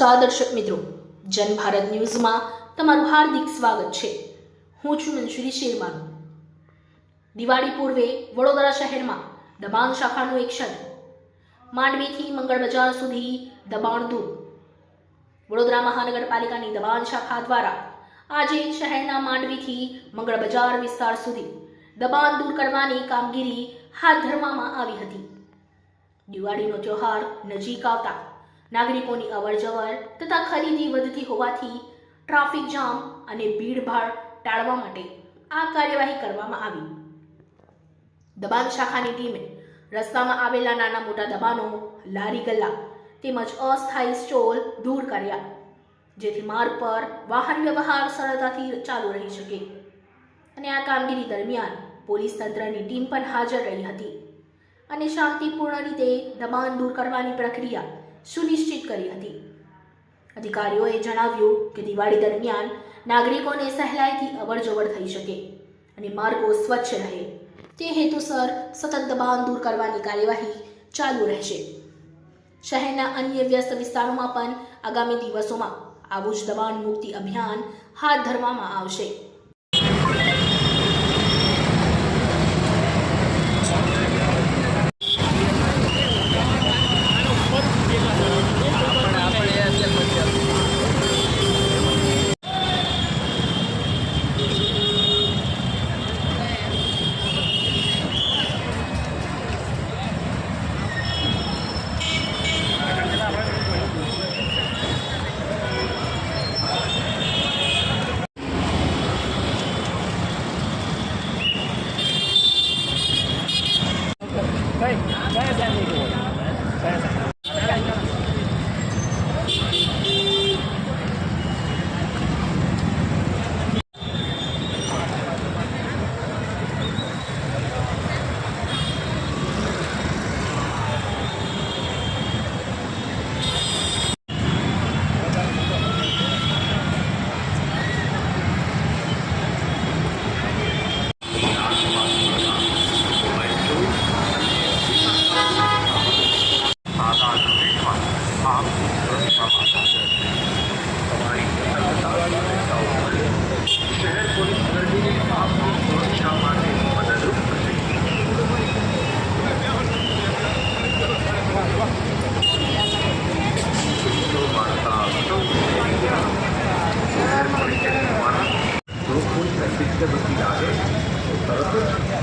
નમસ્કાર દર્શક મિત્રો, જન ભારત ન્યૂઝમાં તમારું હાર્દિક સ્વાગત છે. હું છું મંજુરી શેરમાન. દિવાળી પૂર્વે વડોદરા શહેરમાં દબાણ શાખાનું એક્શન માંડવીથી મંગળ બજાર સુધી દબાણ દૂર. વડોદરા મહાનગરપાલિકાની દબાણ શાખા દ્વારા આજે શહેરના માંડવીથી મંગળ બજાર વિસ્તાર સુધી દબાણ દૂર કરવાની કામગીરી હાથ ધરવામાં આવી હતી. દિવાળીનો ત્યોહાર નજીક આવતા નાગરિકોની અવરજવર તથા ખરીદી વધતી હોવાથી ટ્રાફિક જામ અને ભીડભાડ ટાળવા માટે આ કાર્યવાહી કરવામાં આવી. દબાણ શાખાની ટીમે રસ્તામાં આવેલા નાના મોટા દબાણો, લારી ગલ્લા તેમજ અસ્થાયી સ્ટોલ દૂર કર્યા, જેથી માર્ગ પર વાહન વ્યવહાર સરળતાથી ચાલુ રહી શકે. અને આ કામગીરી દરમિયાન પોલીસ તંત્રની ટીમ પણ હાજર રહી હતી. અને શાંતિપૂર્ણ રીતે દબાણ દૂર કરવાની પ્રક્રિયા સુનિશ્ચિત કરી હતી. અધિકારીઓએ જણાવ્યું કે દિવાળી દરમિયાન નાગરિકોને સહેલાઈથી અવરજવર થઈ શકે અને માર્ગો સ્વચ્છ રહે. તે હેતુસર સતત દબાણ દૂર કરવાની કાર્યવાહી ચાલુ રહેશે. શહેરના અન્ય વ્યસ્ત વિસ્તારોમાં પણ આગામી દિવસોમાં આવું જ દબાણ મુક્તિ અભિયાન હાથ ધરવામાં આવશે.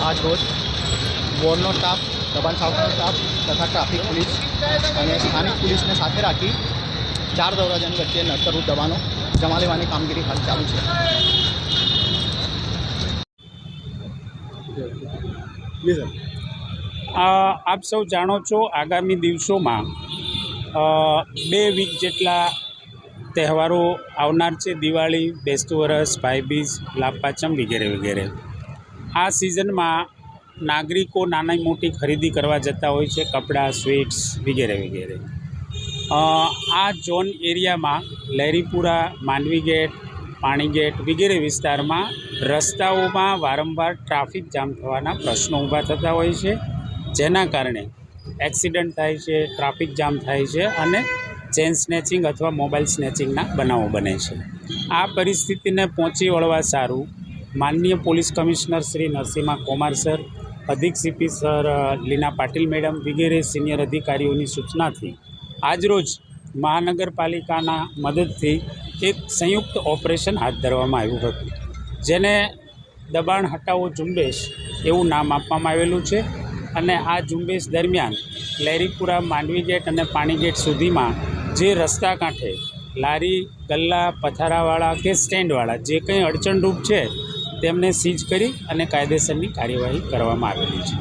આજ રોજ વોર્ડનો સ્ટાફ દબાણ શાખાનો સ્ટાફ તથા ટ્રાફિક પોલીસ અને સ્થાનિક પોલીસને સાથે રાખી ચાર દરવાજાની વચ્ચે નડતરરૂપ દબાણો જમા લેવાની કામગીરી હાલ ચાલુ છે. આપ સૌ જાણો છો આગામી દિવસોમાં બે વીક જેટલા તહેવારો આવનાર છે. દિવાળી, બેસતું વરસ, ભાઈબીજ, લાભપાચમ વગેરે વગેરે. આ સિઝનમાં નાગરિકો નાની મોટી ખરીદી કરવા જતા હોય છે. કપડાં, સ્વીટ્સ વગેરે વગેરે. આ ઝોન એરિયામાં લહેરીપુરા, માંડવી ગેટ, પાણી ગેટ વગેરે વિસ્તારમાં રસ્તાઓમાં વારંવાર ટ્રાફિક જામ થવાના પ્રશ્નો ઊભા થતા હોય છે. જેના કારણે એક્સિડન્ટ થાય છે, ટ્રાફિક જામ થાય છે અને ચેન સ્નેચિંગ અથવા મોબાઈલ સ્નેચિંગના બનાવો બને છે. આ પરિસ્થિતિને પહોંચી વળવા સારું, માનનીય police commissioner Shri Narasimha Kumar sir, અધિક CP sir Leena Patil madam વગેરે સિનિયર અધિકારીઓની સૂચનાથી આજરોજ મહાનગરપાલિકાના મદદથી એક સંયુક્ત ઓપરેશન હાથ ધરવામાં આવ્યું હતું, જેને દબાણ હટાવો ઝુંબેશ એવું નામ આપવામાં આવેલું છે અને આ ઝુંબેશ દરમિયાન લેરીપુરા માંડવી ગેટ અને પાણી ગેટ સુધીમાં જે રસ્તા કાંઠે લારી, ગલ્લા, પથારાવાળા કે સ્ટેન્ડવાળા જે કંઈ અડચણરૂપ છે, તેમને સીઝ કરી અને કાયદેસરની કાર્યવાહી કરવામાં આવેલી છે.